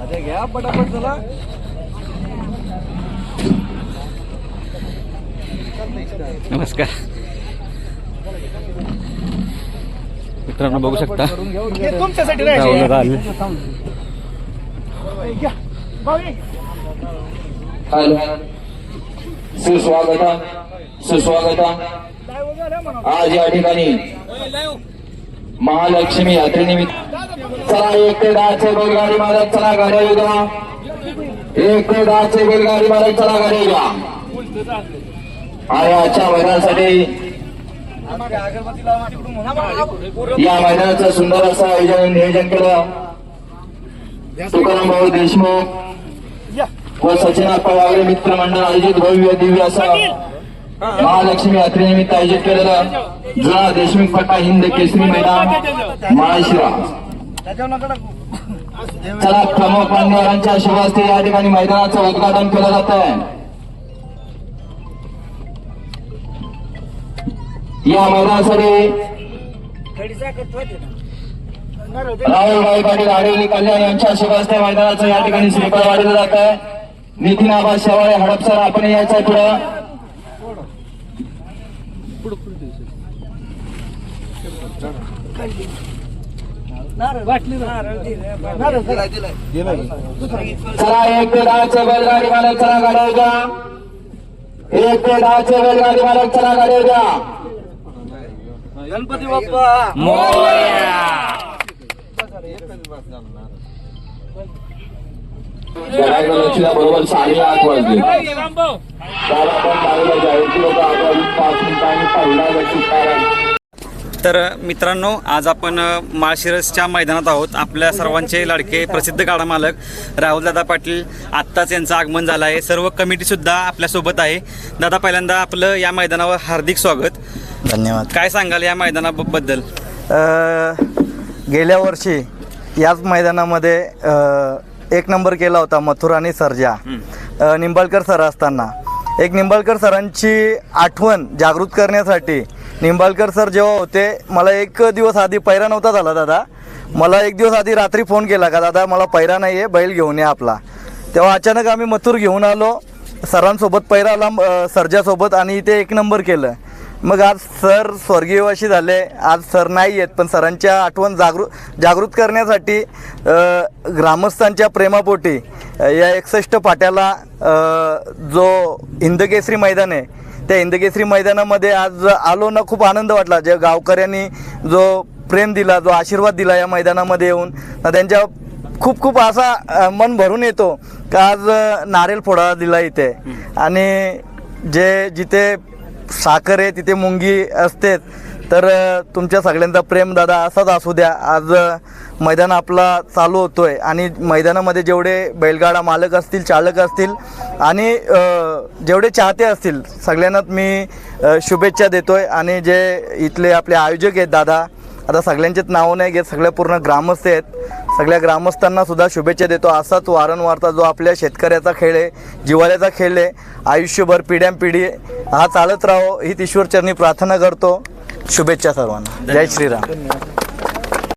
अरे घ्या पटापट चला. नमस्कार. मित्रांनो बघू शकता. तुमच्यासाठी सुस्वागतम. सुस्वागतम. आज या ठिकाणी महालक्ष्मी यात्रेनिमित्त चला एक ते दहाचे बैलगाडी मालक चला गाड्या द्या. एक ते दहाचे बैलगाडी मालक चला गाड्या युगा आणि आजच्या मैदानासाठी या मैदानाचं सुंदर असं आयोजन नियोजन केलं. तुकाराम भाऊ देशमुख व सचिनाप्पा वागळे मित्र मंडळ आयोजित भव्य दिव्य असं महालक्ष्मी यात्रेनिमित्त आयोजित केलेला जुना देशमुख पट्टा हिंद केसरी मैदान माळशिरा चला प्रमुख मान्यवरांच्या शुभ हस्ते या ठिकाणी मैदानाचं उद्घाटन केलं जात आहे. या मैदानासाठी राहुलभाई पाटील आडवली कल्याण यांच्या शुभ हस्ते मैदानाचं या ठिकाणी श्रीफळ वाढलं जात आहे. नितीन आबा शेवाळे हडपसर आपण यायचं पुढं. चला एक ते दहाचे बैलगाडी मालक चला द्या एक ते दहाचे बैलगाडी मालक चला द्या गणपती बाप्पा बरोबर साडे आठ वाजले त्याला आपण लागलं जाहीर लोक आपण पाच मिनिटांनी पहिला गती तर मित्रांनो आज आपण माळशिरसच्या मैदानात आहोत. आपल्या सर्वांचे लाडके प्रसिद्ध गाडा मालक राहुलदादा पाटील आत्ताच यांचं आगमन झालं आहे. सर्व कमिटीसुद्धा आपल्यासोबत आहे. दादा पहिल्यांदा आपलं या मैदानावर हार्दिक स्वागत. धन्यवाद. काय सांगाल या मैदानाबद्दल? गेल्या वर्षी याच मैदानामध्ये एक नंबर केला होता मथुर आणि सर्जा. निंबाळकर सर असताना. एक निंबाळकर सरांची आठवण जागृत करण्यासाठी निंबाळकर सर जेव्हा होते मला एक दिवस आधी पैरा नव्हता झाला दादा. मला एक दिवस आधी रात्री फोन केला का दादा मला पैरा नाही आहे बैल घेऊन ये आपला. तेव्हा अचानक आम्ही मथुर घेऊन आलो. सरांसोबत पैरा आला अ, सर्जासोबत आणि इथे एक नंबर केलं. मग आज सर स्वर्गीयवाशी झाले. आज सर नाही आहेत पण सरांच्या आठवण जागृ जागृत करण्यासाठी ग्रामस्थांच्या प्रेमापोटी या एकसष्ट पाट्याला जो हिंदकेसरी मैदान आहे त्या हिंदकेसरी मैदानामध्ये आज आलो ना खूप आनंद वाटला. जे गावकऱ्यांनी जो प्रेम दिला जो आशीर्वाद दिला या मैदानामध्ये येऊन त्यांच्या खूप खूप असा मन भरून येतो का आज नारेल फोडा दिला इथे. आणि जे जिथे साखर आहे तिथे मुंगी असतेच. तर तुमच्या सगळ्यांचा प्रेम दादा असाच असू द्या. आज मैदान आपला चालू होतोय आणि मैदानामध्ये जेवढे बैलगाडा मालक असतील चालक असतील आणि जेवढे चाहते असतील सगळ्यांनाच मी शुभेच्छा शुभेच्छा देतोय आणि जे इथले आपले आयोजक आहेत दादा आता सगळ्यांचेच नावं नाही घेत सगळे पूर्ण ग्रामस्थ आहेत. सगळ्या ग्रामस्थांना सुद्धा शुभेच्छा देतो. असाच वारंवारता जो आपल्या शेतकऱ्याचा खेळ आहे जिवाल्याचा खेळ आहे आयुष्यभर पिढ्यानपिढी हा चालत राहो ही ईश्वरचरणी प्रार्थना करतो. शुभेच्छा सर्वांना. जय श्रीराम.